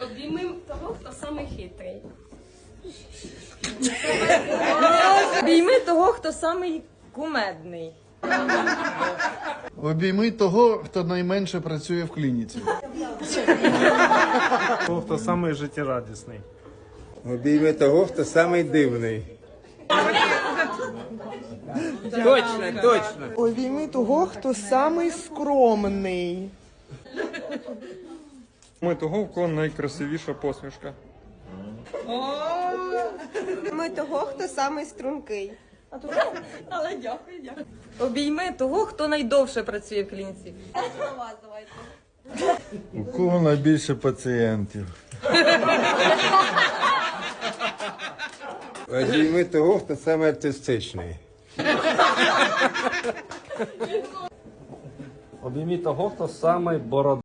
Обіймем того, хто самий хитрий. Обійми того, хто самий кумедний. Обійми того, хто найменше працює в клініці. Того, хто самий життєрадісний. Обійми того, хто самий дивний. Точно, точно. Обійми того, хто самий скромний. Ми того, в кого найкрасивіша посмішка. Обійми того, хто самий стрункий. Обійми того, хто найдовше працює в клініці. У кого найбільше пацієнтів? Обійми того, хто самий артистичний. Обійміть того, хто самий бородатий.